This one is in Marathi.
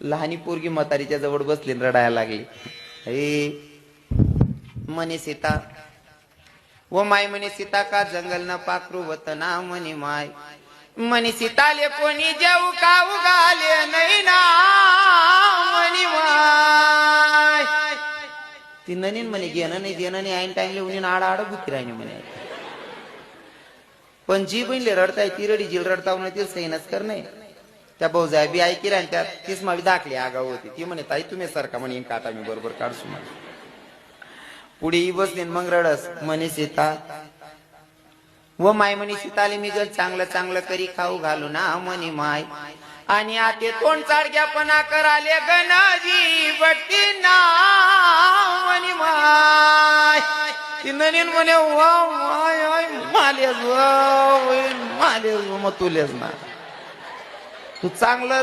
लहानी पोरगी म्हातारीच्या जवळ बसली रडायला लागली. अरे म्हणे सीता व माय म्हणे सीता का जंगल न पाखरू वतना म्हणे माय? म्हणे सीताले कोणी जेऊ का उगाले नाही ना म्हणे माय? ती ननीन म्हणे घेणं नाही देणं नाही आईन टाइमले उन्ही आड आड भुकी राहिली म्हणे. पण जी बहिणले रडताय ती रडी जिल रडता म्हणून ती कर नाही. त्या भाऊजाय बी ऐकी राहिली त्या तीच मावी दाखली आगाव होती. ती म्हणे ताई तुम्ही सारखा म्हणे काटा मी बरोबर काढसू म्हणे. पुढे ही बसली मग रडस. म्हणे सीता व माय म्हणे सीताले मी जर चांगलं चांगलं करी खाऊ घालू ना म्हणे माय. आणि आते तोंड चाडग्यापणा कराले गणाजी बट्टी ना म्हणे माय. ती ननीन म्हणे वा माय मालेज वा मालेस मग तुलेच ना तू चांगलं